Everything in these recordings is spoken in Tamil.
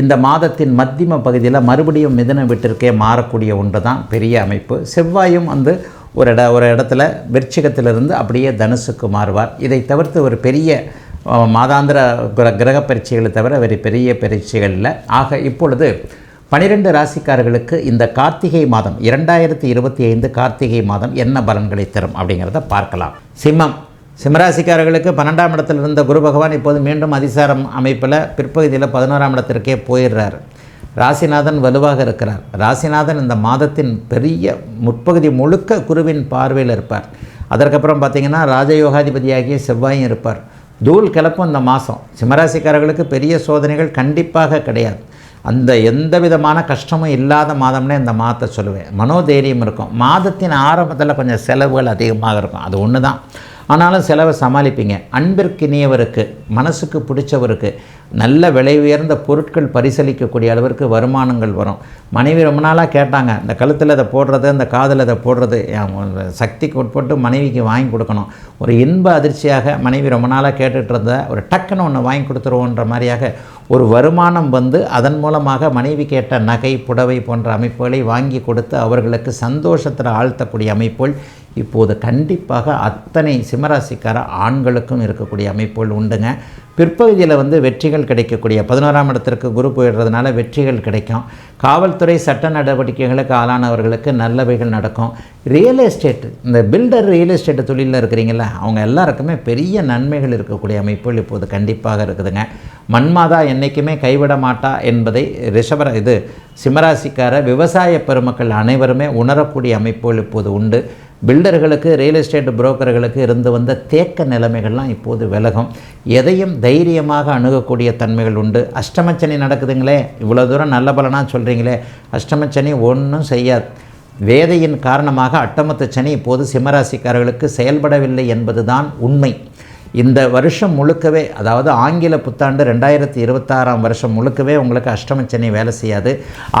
இந்த மாதத்தின் மத்தியம பகுதியில் மறுபடியும் மிதன வீட்டிற்கே மாறக்கூடிய ஒன்று தான் பெரிய அமைப்பு. செவ்வாயும் வந்து ஒரு இட ஒரு இடத்துல விருச்சிகத்திலிருந்து அப்படியே தனுசுக்கு மாறுவார். இதை தவிர்த்து ஒரு பெரிய மாதாந்திர கிர கிரக பரீட்சைகளை தவிர வேறு பெரிய பரீட்சைகள் இல்லை. ஆக இப்பொழுது பனிரெண்டு ராசிக்காரர்களுக்கு இந்த கார்த்திகை மாதம் இரண்டாயிரத்தி இருபத்தி ஐந்து கார்த்திகை மாதம் என்ன பலன்களை தரும் அப்படிங்கிறத பார்க்கலாம். சிம்மம் சிம்மராசிக்காரர்களுக்கு பன்னெண்டாம் இடத்தில் இருந்த குரு பகவான் இப்போது மீண்டும் அதிசாரம் அமைப்பில் பிற்பகுதியில் பதினோராம் இடத்திற்கே போயிடுறார். ராசிநாதன் வலுவாக இருக்கிறார். ராசிநாதன் இந்த மாதத்தின் பெரிய முற்பகுதி முழுக்க குருவின் பார்வையில் இருப்பார். அதற்கப்புறம் பார்த்திங்கன்னா ராஜயோகாதிபதியாகிய செவ்வாயும் இருப்பார். தூள் கிளப்பும் இந்த மாதம். சிம்மராசிக்காரர்களுக்கு பெரிய சோதனைகள் கண்டிப்பாக கிடையாது. அந்த எந்த விதமான கஷ்டமும் இல்லாத மாதம்னே இந்த மாதத்தை சொல்லுவேன். மனோதைரியம் இருக்கும். மாதத்தின் ஆரம்பத்தில் கொஞ்சம் செலவுகள் அதிகமாக இருக்கும். அது ஒன்று தான் ஆனாலும் செலவை சமாளிப்பீங்க. அன்பிற்கினியவருக்கு மனசுக்கு பிடிச்சவருக்கு நல்ல விலை உயர்ந்த பொருட்கள் பரிசளிக்கக்கூடிய அளவிற்கு வருமானங்கள் வரும். மனைவி ரொம்ப நாளாக கேட்டாங்க இந்த கழுத்தில் இதை போடுறது இந்த காதில் இதை போடுறது என் சக்திக்கு உட்பட்டு மனைவிக்கு வாங்கி கொடுக்கணும். ஒரு இன்ப அதிர்ச்சியாக மனைவி ரொம்ப நாளாக கேட்டுட்டு இருந்த ஒரு டக்குன்னு ஒன்று வாங்கி கொடுத்துருவோன்ற மாதிரியாக ஒரு வருமானம் வந்து அதன் மூலமாக மனைவி கேட்ட நகை புடவை போன்ற அமைப்புகளை வாங்கி கொடுத்து அவர்களுக்கு சந்தோஷத்தில் ஆழ்த்தக்கூடிய அமைப்புகள் இப்போது கண்டிப்பாக அத்தனை சிம்மராசிக்கார ஆண்களுக்கும் இருக்கக்கூடிய அமைப்புகள் உண்டுங்க. பிற்பகுதியில் வந்து வெற்றிகள் கிடைக்கக்கூடிய பதினோராம் இடத்திற்கு குரு போயிடுறதுனால வெற்றிகள் கிடைக்கும். காவல்துறை சட்ட நடவடிக்கைகளுக்கு ஆளானவர்களுக்கு நல்லவைகள் நடக்கும். ரியல் எஸ்டேட் இந்த பில்டர் ரியல் எஸ்டேட் தொழிலில் இருக்கிறீங்களா அவங்க எல்லாருக்குமே பெரிய நன்மைகள் இருக்கக்கூடிய அமைப்புகள் இப்போது கண்டிப்பாக இருக்குதுங்க. மண்மாதா என்றைக்குமே கைவிட மாட்டா என்பதை ரிஷபர இது சிம்மராசிக்கார விவசாய பெருமக்கள் அனைவருமே உணரக்கூடிய அமைப்புகள் இப்போது உண்டு. பில்டர்களுக்கு ரியல் எஸ்டேட் புரோக்கர்களுக்கு இருந்து வந்த தேக்க நிலைமைகள்லாம் இப்போது விலகும். எதையும் தைரியமாக அணுகக்கூடிய தன்மைகள் உண்டு. அஷ்டமச்சனி நடக்குதுங்களே இவ்வளோ தூரம் நல்ல பலனாக சொல்கிறீங்களே அஷ்டமச்சனி ஒன்றும் செய்யாது. வேதையின் காரணமாக அட்டமத்து சனி இப்போது சிம்மராசிக்காரர்களுக்கு செயல்படவில்லை என்பதுதான் உண்மை. இந்த வருஷம் முழுக்கவே அதாவது ஆங்கில புத்தாண்டு ரெண்டாயிரத்தி இருபத்தாறாம் வருஷம் முழுக்கவே உங்களுக்கு அஷ்டம சனி வேலை செய்யாது.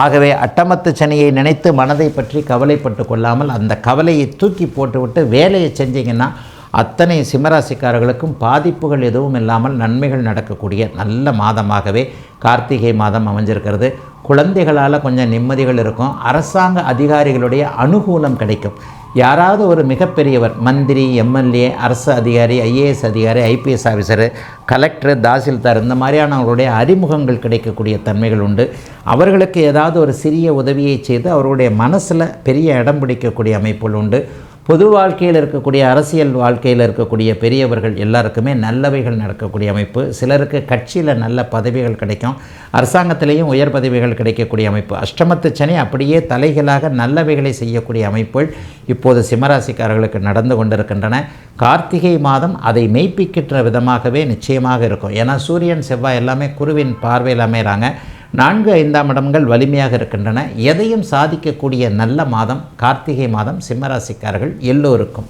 ஆகவே அட்டமத்து சனியை நினைத்து மனதை பற்றி கவலைப்பட்டு கொள்ளாமல் அந்த கவலையை தூக்கி போட்டுவிட்டு வேலையை செஞ்சீங்கன்னா அத்தனை சிம்மராசிக்காரர்களுக்கும் பாதிப்புகள் எதுவும் இல்லாமல் நன்மைகள் நடக்கக்கூடிய நல்ல மாதமாகவே கார்த்திகை மாதம் அமைஞ்சிருக்கிறது. குழந்தைகளால் கொஞ்சம் நிம்மதிகள் இருக்கும். அரசாங்க அதிகாரிகளுடைய அனுகூலம் கிடைக்கும். யாராவது ஒரு மிகப்பெரியவர் மந்திரி எம்எல்ஏ அரசு அதிகாரி ஐஏஎஸ் அதிகாரி ஐபிஎஸ் ஆஃபீஸரு கலெக்டர் தாசில்தார் இந்த மாதிரியானவர்களுடைய அறிமுகங்கள் கிடைக்கக்கூடிய தன்மைகள் உண்டு. அவர்களுக்கு ஏதாவது ஒரு சிறிய உதவியை செய்து அவருடைய மனசில் பெரிய இடம் பிடிக்கக்கூடிய அமைப்புகள் உண்டு. பொது வாழ்க்கையில் இருக்கக்கூடிய அரசியல் வாழ்க்கையில் இருக்கக்கூடிய பெரியவர்கள் எல்லாருக்குமே நல்லவைகள் நடக்கக்கூடிய அமைப்பு. சிலருக்கு கட்சியில் நல்ல பதவிகள் கிடைக்கும். அரசாங்கத்திலேயும் உயர் பதவிகள் கிடைக்கக்கூடிய அமைப்பு. அஷ்டமத்து சனி அப்படியே தலைகளாக நல்லவைகளை செய்யக்கூடிய அமைப்புகள் இப்போது சிம்மராசிக்காரர்களுக்கு நடந்து கொண்டிருக்கின்றன. கார்த்திகை மாதம் அதை மெய்ப்பிக்கின்ற விதமாகவே நிச்சயமாக இருக்கும். ஏன்னா சூரியன் செவ்வாய் எல்லாமே குருவின் பார்வையில் அமைகிறாங்க. நான்கு ஐந்தாம் இடங்கள் வலிமையாக இருக்கின்றன. எதையும் சாதிக்கக்கூடிய நல்ல மாதம் கார்த்திகை மாதம் சிம்மராசிக்காரர்கள் எல்லோருக்கும்.